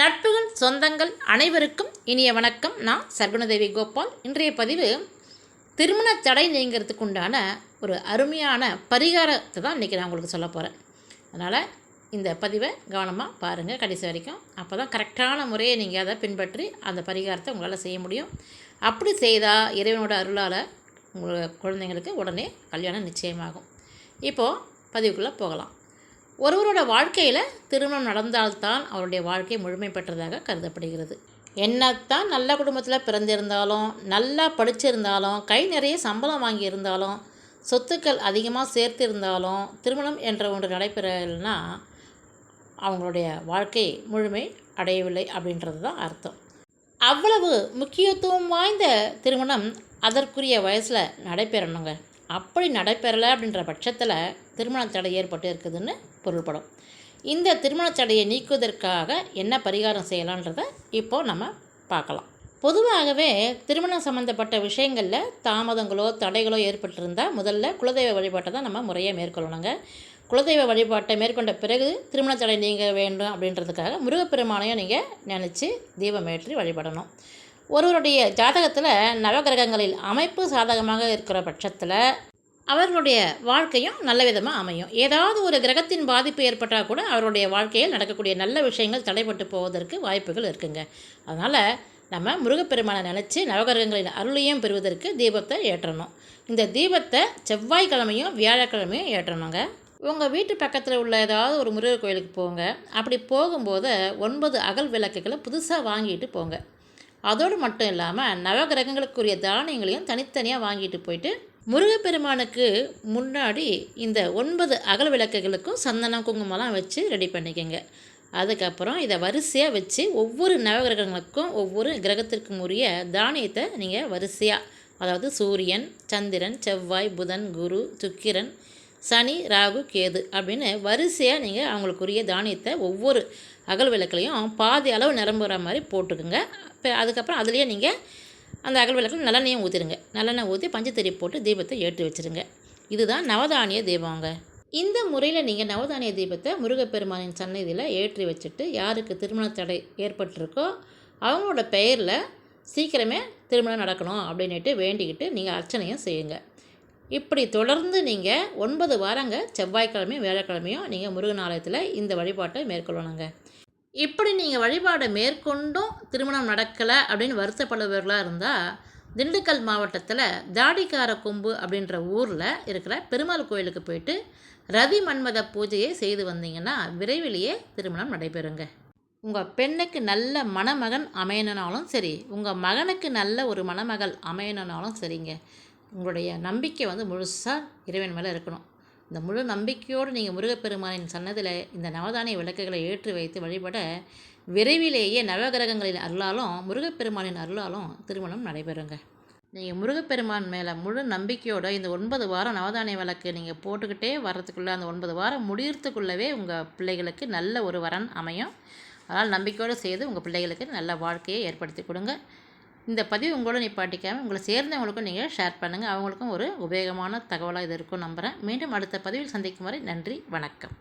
நட்புகள் சொந்தங்கள் அனைவருக்கும் இனிய வணக்கம். நான் சர்க்குணதேவி கோபால். இன்றைய பதிவு திருமண தடை நீங்கிறதுக்கு உண்டான ஒரு அருமையான பரிகாரத்தை தான் இன்றைக்கி நான் உங்களுக்கு சொல்ல போகிறேன் அதனால் இந்த பதிவை கவனமாக பாருங்கள் கடைசி வரைக்கும். அப்போ தான் கரெக்டான முறையை நீங்கள் அதை பின்பற்றி அந்த பரிகாரத்தை உங்களால் செய்ய முடியும். அப்படி செய்தால் இறைவனோட அருளால் உங்கள் குழந்தைங்களுக்கு உடனே கல்யாணம் நிச்சயமாகும். இப்போது பதிவுக்குள்ளே போகலாம். ஒருவரோட வாழ்க்கையில் திருமணம் நடந்தால்தான் அவருடைய வாழ்க்கை முழுமை பெற்றதாக கருதப்படுகிறது. என்னத்தான் நல்ல குடும்பத்தில் பிறந்திருந்தாலும் நல்லா படிச்சிருந்தாலும் கை நிறைய சம்பளம் வாங்கியிருந்தாலும் சொத்துக்கள் அதிகமாக சேர்த்திருந்தாலும் திருமணம் என்ற ஒன்று நடைபெறலைன்னா அவங்களுடைய வாழ்க்கை முழுமை அடையவில்லை அப்படின்றது தான் அர்த்தம். அவ்வளவு முக்கியத்துவம் வாய்ந்த திருமணம் அதற்குரிய வயசில் நடைபெறணுங்க. அப்படி நடைபெறலை அப்படின்ற பட்சத்தில் திருமண தடை ஏற்பட்டு இருக்குதுன்னு பொருள்படும். இந்த திருமண தடையை நீக்குவதற்காக என்ன பரிகாரம் செய்யலான்றதை இப்போது நம்ம பார்க்கலாம். பொதுவாகவே திருமணம் சம்மந்தப்பட்ட விஷயங்களில் தாமதங்களோ தடைகளோ ஏற்பட்டிருந்தால் முதல்ல குலதெய்வ வழிபாட்டை தான் நம்ம முறையாக மேற்கொள்ளணுங்க. குலதெய்வ வழிபாட்டை மேற்கொண்ட பிறகு திருமண தடை நீங்க வேண்டும் அப்படின்றதுக்காக முருகப்பெருமானையும் நீங்கள் நினச்சி தீபம் ஏற்றி வழிபடணும். ஒருவருடைய ஜாதகத்தில் நவகிரகங்களில் அமைப்பு சாதகமாக இருக்கிற பட்சத்தில் அவர்களுடைய வாழ்க்கையும் நல்ல விதமாக அமையும். ஏதாவது ஒரு கிரகத்தின் பாதிப்பு ஏற்பட்டால் கூட அவருடைய வாழ்க்கையில் நடக்கக்கூடிய நல்ல விஷயங்கள் தடைப்பட்டு போவதற்கு வாய்ப்புகள் இருக்குங்க. அதனால் நம்ம முருகப்பெருமானை நினச்சி நவகிரகங்களின் அருளையும் பெறுவதற்கு தீபத்தை ஏற்றணும். இந்த தீபத்தை செவ்வாய்க்கிழமையும் வியாழக்கிழமையும் ஏற்றணுங்க. உங்கள் வீட்டு பக்கத்தில் உள்ள ஏதாவது ஒரு முருகர் கோயிலுக்கு போங்க. அப்படி போகும்போது ஒன்பது அகல் விளக்குகளை புதுசாக வாங்கிட்டு போங்க. அதோடு மட்டும் இல்லாமல் நவகிரகங்களுக்குரிய தானியங்களையும் தனித்தனியாக வாங்கிட்டு போயிட்டு முருகப்பெருமானுக்கு முன்னாடி இந்த ஒன்பது அகல் விளக்குகளுக்கும் சந்தனம் குங்குமம்லாம் வச்சு ரெடி பண்ணிக்கோங்க. அதுக்கப்புறம் இதை வரிசையாக வச்சு ஒவ்வொரு நவகிரகங்களுக்கும் ஒவ்வொரு கிரகத்திற்கும் உரிய தானியத்தை நீங்கள் வரிசையாக அதாவது சூரியன் சந்திரன் செவ்வாய் புதன் குரு சுக்கிரன் சனி ராகு கேது அப்படின்னு வரிசையாக நீங்கள் அவங்களுக்குரிய தானியத்தை ஒவ்வொரு அகல் விளக்குலையும் பாதி அளவு நிரம்புகிற மாதிரி போட்டுக்குங்க. இப்போ அதுக்கப்புறம் அதுலேயே நீங்கள் அந்த அகல் விளக்கில் நல்லெண்ணையும் ஊற்றிடுங்க நல்லெண்ணெய் ஊற்றி பஞ்சத்தறி போட்டு தீபத்தை ஏற்றி வச்சுருங்க. இதுதான் நவதானிய தீபங்க. இந்த முறையில் நீங்கள் நவதானிய தீபத்தை முருகப்பெருமானின் சன்னதியில் ஏற்றி வச்சுட்டு யாருக்கு திருமண தடை ஏற்பட்டிருக்கோ அவங்களோட பெயரில் சீக்கிரமே திருமணம் நடக்கணும் அப்படின்ட்டு வேண்டிக்கிட்டு நீங்கள் அர்ச்சனையும் செய்யுங்க. இப்படி தொடர்ந்து நீங்கள் ஒன்பது வாரங்க செவ்வாய்க்கிழமையும் வேலைக்கிழமையும் நீங்கள் முருகன் ஆலயத்தில் இந்த வழிபாட்டை மேற்கொள்ளணுங்க. இப்படி நீங்கள் வழிபாடை மேற்கொண்டும் திருமணம் நடக்கலை அப்படின்னு வருத்தப்படுபவர்களாக இருந்தால் திண்டுக்கல் மாவட்டத்தில் தாடிக்கார கொம்பு அப்படின்ற ஊரில் இருக்கிற பெருமாள் கோயிலுக்கு போயிட்டு ரதி மன்மத பூஜையை செய்து வந்தீங்கன்னா விரைவிலேயே திருமணம் நடைபெறுங்க. உங்கள் பெண்ணுக்கு நல்ல மணமகன் அமையணுனாலும் சரி உங்கள் மகனுக்கு நல்ல ஒரு மணமகள் அமையணுனாலும் சரிங்க. உங்களுடைய நம்பிக்கை வந்து முழுசாக இறைவன் மேலே இருக்கணும். இந்த முழு நம்பிக்கையோடு நீங்கள் முருகப்பெருமானின் சன்னதியில் இந்த நவதானிய விளக்குகளை ஏற்றி வைத்து வழிபட விரைவிலேயே நவகிரகங்களின் அருளாலும் முருகப்பெருமானின் அருளாலும் திருமணம் நடைபெறுங்க. நீங்கள் முருகப்பெருமான் மேலே முழு நம்பிக்கையோடு இந்த ஒன்பது வாரம் நவதானிய விளக்கு நீங்கள் போட்டுக்கிட்டே வர்றதுக்குள்ளே அந்த ஒன்பது வாரம் முடியறதுக்குள்ளவே உங்கள் பிள்ளைகளுக்கு நல்ல ஒரு வரன் அமையும். அதனால் நம்பிக்கையோடு செய்து உங்கள் பிள்ளைகளுக்கு நல்ல வாழ்க்கையை ஏற்படுத்தி கொடுங்க. இந்த பதிவு உங்களோட நிப்பாட்டிக்காமல் உங்களை சேர்ந்தவங்களுக்கும் நீங்கள் ஷேர் பண்ணுங்கள் அவங்களுக்கும் ஒரு உபயோகமான தகவலாக இது இருக்கும் நம்புகிறேன் மீண்டும் அடுத்த பதிவில் சந்திக்கும் வரை நன்றி வணக்கம்.